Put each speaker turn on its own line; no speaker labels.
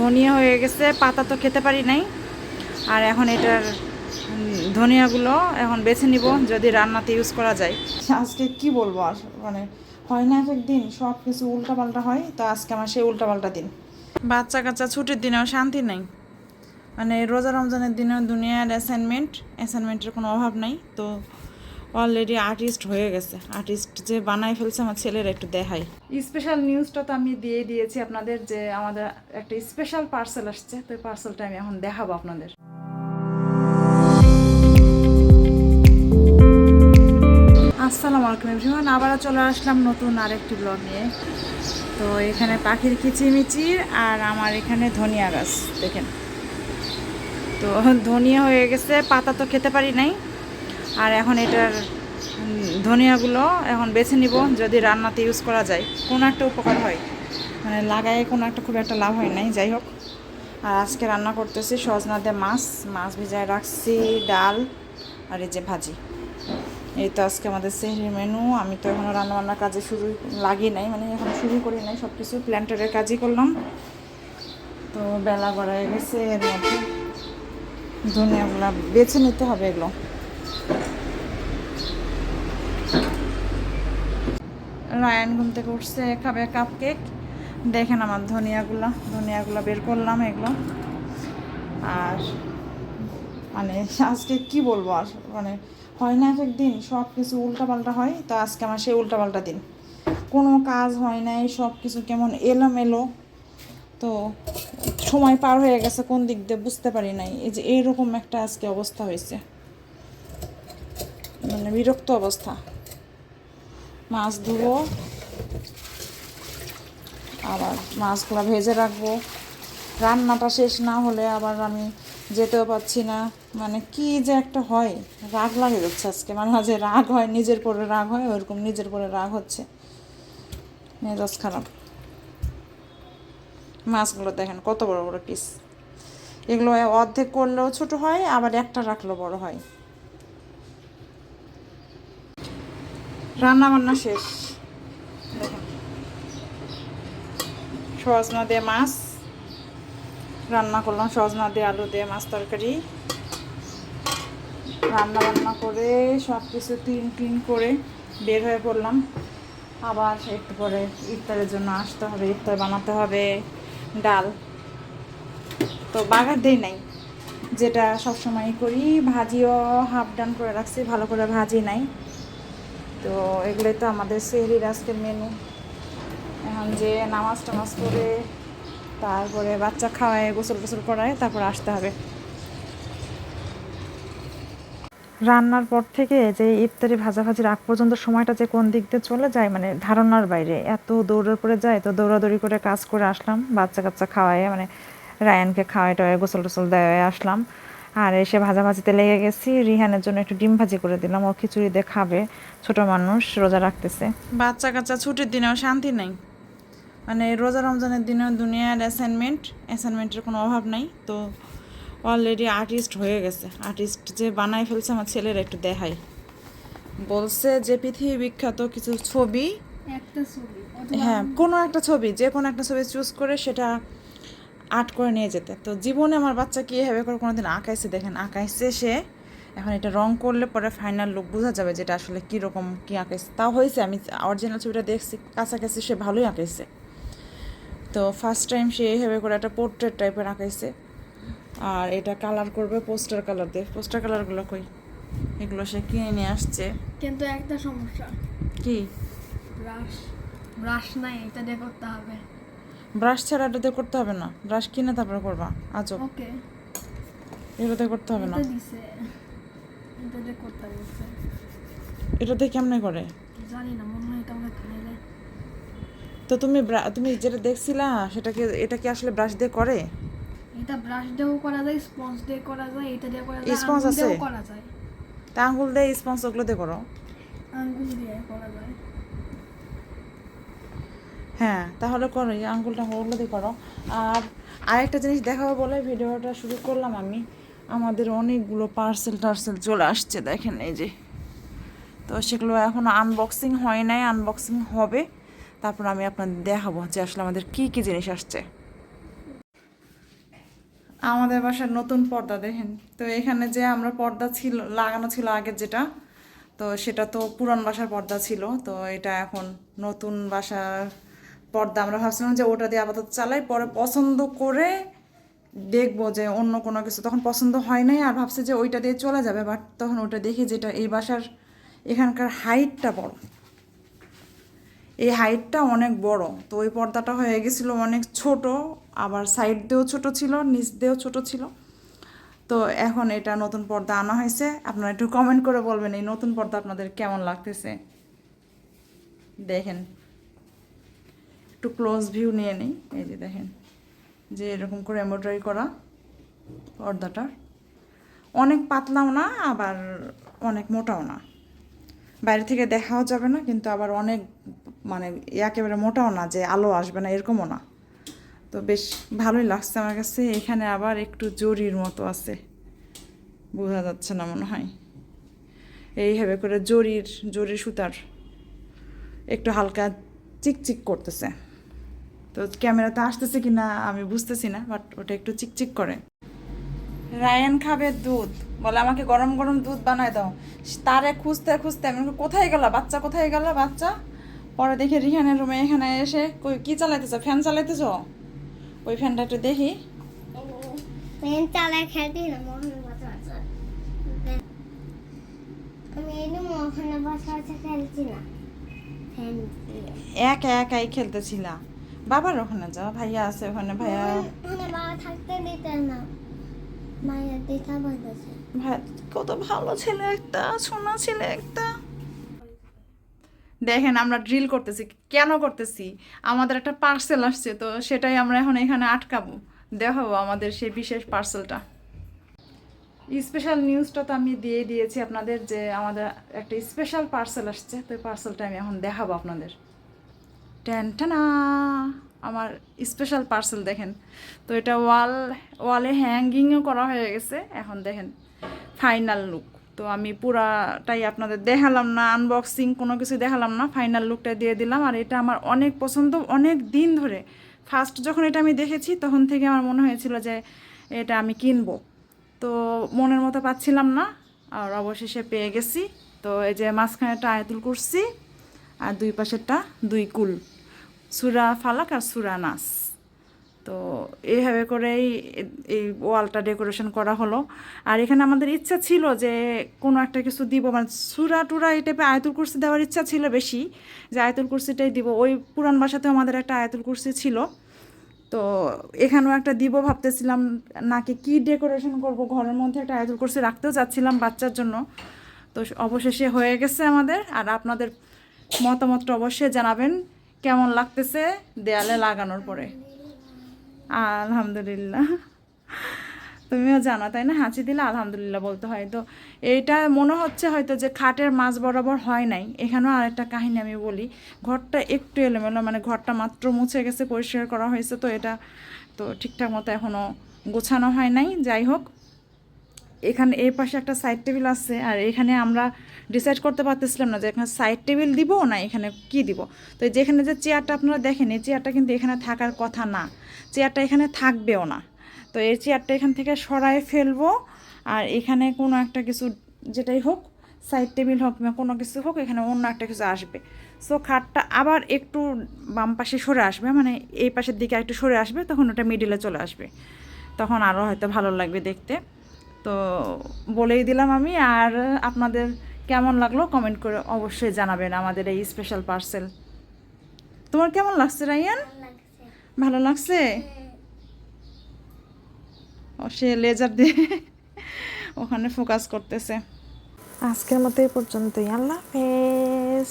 ধনিয়া হয়ে গেছে পাতা তো খেতে পারি নাই। আর এখন এটার ধনিয়াগুলো এখন বেছে নিব যদি রান্নাতে ইউজ করা যায়। আজকে কি বলব আর মানে হয় না এক দিন সব কিছু উল্টাপাল্টা হয় তো আজকে আমার সেই উল্টাপাল্টা দিন। বাচ্চা কাচ্চা ছুটির দিনেও শান্তি নাই। মানে রোজা রমজানের দিনেও দুনিয়ার অ্যাসাইনমেন্ট অ্যাসাইনমেন্টের কোনো অভাব নাই তো অলরেডি আর্টিস্ট হয়ে গেছে। আর্টিস্ট যে বানাই ফেলছে, আমার ছেলের একটু দেখাই। স্পেশাল নিউজটা তো আমি দিয়ে দিয়েছি আপনাদের যে আমাদের একটা স্পেশাল পার্সেল আসছে, তো পার্সেলটা আমি এখন দেখাবো আপনাদের। আসসালামু আলাইকুম এভরিওয়ান আবারও চলে আসলাম নতুন আরেকটি ব্লগ নিয়ে। তো এখানে পাখির কিচিমিচির আর আমার এখানে ধনিয়া গাছ, দেখেন। তো ধনিয়া হয়ে গেছে, পাতা তো খেতে পারি নাই। আর এখন এটার ধনিয়াগুলো এখন বেছে নিব যদি রান্নাতে ইউজ করা যায়। কোনো একটা উপকার হয়? মানে লাগায় কোনো একটা খুব একটা লাভ হয় নাই, যাই হোক। আর আজকে রান্না করতেছি সজনা দিয়ে মাছ মাছ ভিজায় রাখছি, ডাল আর এই যে ভাজি। এই তো আজকে আমাদের সেহরি মেনু আমি তো এখনও রান্নাবান্নার কাজে শুরু লাগি নাই মানে এখন শুরু করি নাই সব কিছু প্ল্যান্টারের কাজই করলাম। তো বেলা গড়ায় গেছে, এর মধ্যে ধনিয়াগুলো বেছে নিতে হবে এগুলো। রায়ান ঘুম থেকে উঠছে, খাবে কাপ কেক দেখেন আমার ধনিয়াগুলো ধনিয়াগুলো বের করলাম এগুলো। আর মানে আজকে কি বলব আর মানে হয় না এক দিন সব কিছু উল্টাপাল্টা হয়, তো আজকে আমার সেই উল্টাপাল্টা দিন। কোনো কাজ হয় নাই সব কিছু কেমন এলোমেলো। তো সময় পার হয়ে গেছে, কোন দিক দিয়ে বুঝতে পারি নাই। এই যে এইরকম একটা আজকে অবস্থা হয়েছে। মানে বিরক্ত অবস্থা। মাছ ধুবো। আবার মাছগুলো ভেজে রাখব। রান্নাটা শেষ না হলে আবার আমি যেতেও পারছি না। মানে কি যে একটা হয়। রাগ লাগে যাচ্ছে আজকে। মানে যে রাগ হয়, নিজের পরে রাগ হয়, ওরকম নিজের পরে রাগ হচ্ছে। মেজাজ খারাপ। মাছগুলো দেখেন কত বড় বড় পিস এগুলো অর্ধেক করলেও ছোট হয়, আবার একটা রাখলেও বড় হয়। রান্না বান্না শেষ। সজনা দিয়ে মাছ, রান্না করলাম সজনা দিয়ে আলু দিয়ে মাছ তরকারি। রান্না বান্না করে সব কিছু ক্লিন ক্লিন করে বের হয়ে পড়লাম। আবার একটু পরে ইফতারের জন্য আসতে হবে, ইফতার বানাতে হবে, ডাল। তো বাগার দেই নাই, যেটা সবসময় করি, ভাজিও হাফ ডান করে রাখছি, ভালো করে ভাজি নাই। তো এগুলোই তো আমাদের সেহরির আজকের মেনু এখন যে নামাজ টামাজ করে তারপরে বাচ্চা খাওয়ায়, গোসল গোসল করায়, তারপর আসতে হবে। রান্নার পর থেকে যে ইফতারি ভাজাভাজির আগ পর্যন্ত সময়টা যে কোন দিক দিয়ে চলে যায় মানে ধারণার বাইরে। এত দৌড়ের পরে যায় তো দৌড়াদৌড়ি করে কাজ করে আসলাম, বাচ্চা কাচ্চা খাওয়ায় মানে রায়ানকে খাওয়াই টাওয়াই গোসল টোসল দেওয়ায় আসলাম। আর এসে ভাজাভাজিতে লেগে গেছি। রিহানের জন্য একটু ডিম ভাজি করে দিলাম। ও খিচুড়ি দিয়ে খাবে ছোট মানুষ রোজা রাখতেছে। বাচ্চা কাচ্চা ছুটির দিনেও শান্তি নাই। মানে রোজা রমজানের দিনেও দুনিয়ার অ্যাসাইনমেন্ট অ্যাসাইনমেন্টের কোনো অভাব নাই। তো অলরেডি আর্টিস্ট হয়ে গেছে। আর্টিস্ট যে বানাই ফেলছে আমার ছেলের একটু দেখাই। বলছে যে পৃথিবী বিখ্যাত কিছু ছবি হ্যাঁ কোনো একটা ছবি যে কোনো একটা ছবি চুজ করে সেটা আর্ট করে নিয়ে যেতে। তো জীবনে আমার বাচ্চা কি এভাবে করে কোনোদিন আঁকাইছে দেখেন আঁকাইছে সে এখন এটা রং করলে পরে ফাইনাল লুক বোঝা যাবে যেটা আসলে কীরকম কী আঁকাইছে। তাও হয়েছে আমি অরিজিনাল ছবিটা দেখছি কাছাকাছি সে ভালোই আঁকাইছে। তো ফার্স্ট টাইম সে এভাবে করে একটা পোর্ট্রেট টাইপের আঁকাইছে। আর এটা কালার করবে পোস্টার কালার দিয়ে। পোস্টার কালারগুলো কই? এগুলো সে কিনে নিয়ে আসছে।
কিন্তু একটা সমস্যা।
কি?
ব্রাশ ব্রাশ নাই এটা দিয়ে করতে হবে।
ব্রাশ ছাড়া এটা করতে হবে না। ব্রাশ কিনে তারপরে করবা। আজব।
ওকে
দিয়ে করতে হবে না।
এটা দিছে। এটা করতে বলছে
এটা দিয়ে কেমনে করে?
জানি না মনে হয় এটা আমাকে খাইলে
তো তুমি তুমি যেটা দেখছিলা সেটাকে এটা কি আসলে ব্রাশ দিয়ে করে?
এটা ব্রাশ দিয়েও করা যায় স্পঞ্জ দিয়ে করা যায় এটা দিয়ে করা যায় দিয়েও
আছে?
করা যায়।
তা আঙ্গুল দিয়ে স্পঞ্জ ওগুলো দিয়ে করো।
আঙ্গুল দিয়ে করা যায়।
হ্যাঁ তাহলে করো, এই আঙ্গুলটা ওগুলো দিয়ে করো। আর আরেকটা জিনিস দেখাবো বলে ভিডিওটা শুরু করলাম আমি। আমাদের অনেকগুলো পার্সেল টার্সেল চলে আসছে, দেখেন এই যে। তো সেগুলো এখনও আনবক্সিং হয় নাই আনবক্সিং হবে। তারপর আমি আপনাদের দেখাবো যে আসলে আমাদের কী কী জিনিস আসছে। আমাদের বাসার নতুন পর্দা, দেখেন। তো এখানে যে আমরা পর্দা ছিল, লাগানো ছিল আগের যেটা, তো সেটা তো পুরান বাসার পর্দা ছিল। তো এটা এখন নতুন বাসার পর্দা। আমরা ভাবছিলাম যে ওটা দিয়ে আপাতত চালাই, পরে পছন্দ করে দেখব যে অন্য কোনো কিছু। তখন পছন্দ হয় নাই আর ভাবছি যে ওইটা দিয়ে চলে যাবে বাট তখন ওটা দেখি যেটা এই বাসার এখানকার হাইটটা বড়। এই হাইটটা অনেক বড়। তো ওই পর্দাটা হয়ে গেছিল অনেক ছোট, আবার সাইড দিয়েও ছোট ছিল, নিচ দিয়েও ছোট ছিল। তো এখন এটা নতুন পর্দা আনা হয়েছে। আপনারা একটু কমেন্ট করে বলবেন এই নতুন পর্দা আপনাদের কেমন লাগতেছে? দেখেন। একটু ক্লোজ ভিউ নিয়ে নিই। এই যে দেখেন, যে এরকম করে এমব্রয়ডারি করা পর্দাটা অনেক পাতলাও না, আবার অনেক মোটাও না। বাইরে থেকে দেখাও যাবে না, কিন্তু আবার অনেক মানে একেবারে মোটাও না, যে আলো আসবে না, এরকমও না। তো বেশ ভালোই লাগছে আমার কাছে। এখানে আবার একটু জরির মতো আছে। বোঝা যাচ্ছে না মনে হয়। এইভাবে করে জরির জরির সুতার একটু হালকা চিকচিক করতেছে। তো ক্যামেরাতে আসতেছে কি না আমি বুঝতেছি না বাট ওটা একটু চিকচিক করে। রায়ান খাবে দুধ। বলে আমাকে গরম গরম দুধ বানায় দাও। তারে খুঁজতে খুঁজতে আমি কোথায় গেল বাচ্চা কোথায় গেল বাচ্চা? পরে দেখি রিহানের রুমে এখানে এসে কই কি চালাইতেছ? ফ্যান চালাইতেছ? ওই ফ্যানটা একটু দেখি।
ফ্যান চালায় খেলতে না মোহনের বসে আছে আমি এই মোহনের বসে খেলছি না।
একা একাই খেলতেছিলা? বাবার ওখানে যাও ভাইয়া আছে ওখানে ভাইয়া।
বাবা থাকতে দিতে না। মায়ের দিতে বলেছে।
কত ভালো ছেলে একটা সোনা ছেলে একটা। দেখেন আমরা ড্রিল করতেছি। কেন করতেছি? আমাদের একটা পার্সেল আসছে তো সেটাই আমরা এখন এখানে আটকাবো। দেখাবো আমাদের সেই বিশেষ পার্সেলটা স্পেশাল নিউজটা তো আমি দিয়ে দিয়েছি আপনাদের যে আমাদের একটা স্পেশাল পার্সেল আসছে তো পার্সেলটা আমি এখন দেখাবো আপনাদের। ট্যান্টানা আমার স্পেশাল পার্সেল দেখেন। তো এটা ওয়াল ওয়ালে হ্যাঙ্গিংও করা হয়ে গেছে। এখন দেখেন ফাইনাল লুক তো আমি পুরাটাই আপনাদের দেখালাম না আনবক্সিং কোনো কিছু দেখালাম না ফাইনাল লুকটা দিয়ে দিলাম। আর এটা আমার অনেক পছন্দ, অনেক দিন ধরে। ফার্স্ট যখন এটা আমি দেখেছি, তখন থেকে আমার মনে হয়েছিল যে এটা আমি কিনবো। তো মনের মতো পাচ্ছিলাম না, আর অবশেষে পেয়ে গেছি। তো এই যে মাঝখানেটা আয়াতুল করছি আর দুই পাশেরটা দুই কুল। সুরা ফালাক আর সুরা নাস। তো এইভাবে করেই এই ওয়ালটা ডেকোরেশন করা হলো। আর এখানে আমাদের ইচ্ছা ছিল যে কোনো একটা কিছু দিব। মানে সুরা টুরা এই টাইপের আয়তুল কুরসি দেওয়ার ইচ্ছা ছিল বেশি। যে আয়তুল কুরসিটাই দিব। ওই পুরান বাসাতেও আমাদের একটা আয়তুল কুরসি ছিল। তো এখানেও একটা দিব ভাবতেছিলাম, নাকি কি ডেকোরেশন করব? ঘরের মধ্যে একটা আয়তুল কুরসি রাখতেও চাচ্ছিলাম বাচ্চার জন্য। তো অবশেষে হয়ে গেছে আমাদের। আর আপনাদের মতামতটা অবশ্যই জানাবেন। কেমন লাগতেছে দেয়ালে লাগানোর পরে? আলহামদুলিল্লাহ। তুমিও জানো, তাই না? হাঁচি দিলে আলহামদুলিল্লাহ বলতে হয়। তো এইটা মনে হচ্ছে হয়তো যে খাটের মাঝ বরাবর হয় নাই। এখানেও আরেকটা কাহিনী আমি বলি। ঘরটা একটু এলোমেলো মানে ঘরটা মাত্র মুছে গেছে, পরিষ্কার করা হয়েছে, তো এটা তো ঠিকঠাক মতো এখনও গোছানো হয় নাই। যাই হোক এখানে এই পাশে একটা সাইড টেবিল আছে, আর এখানে আমরা ডিসাইড করতে পারতেছিলাম না যে এখানে সাইড টেবিল দিব না এখানে কি দিব। তো যেখানে যে চেয়ারটা আপনারা দেখেন, এই চেয়ারটা কিন্তু এখানে থাকার কথা না। চেয়ারটা এখানে থাকবেও না। তো এই চেয়ারটা এখান থেকে সরায় ফেলব, আর এখানে কোনো একটা কিছু যেটাই হোক সাইড টেবিল হোক বা কোনো কিছু হোক, এখানে অন্য একটা কিছু আসবে। সো খাটটা আবার একটু বাম পাশে সরে আসবে মানে এই পাশের দিকে একটু সরে আসবে, তখন ওটা মিডিলে চলে আসবে। তখন আরও হয়তো ভালো লাগবে দেখতে। তো বলেই দিলাম আমি আর আপনাদের কেমন লাগল কমেন্ট করে অবশ্যই জানাবেন আমাদের এই স্পেশাল পার্সেল তোমার কেমন লাগছে রাইয়ান? ভালো লাগছে। ও সে লেজার দিয়ে ওখানে ফোকাস করতেছে। আজকের মতো এই পর্যন্তই। আল্লাহ হাফেজ।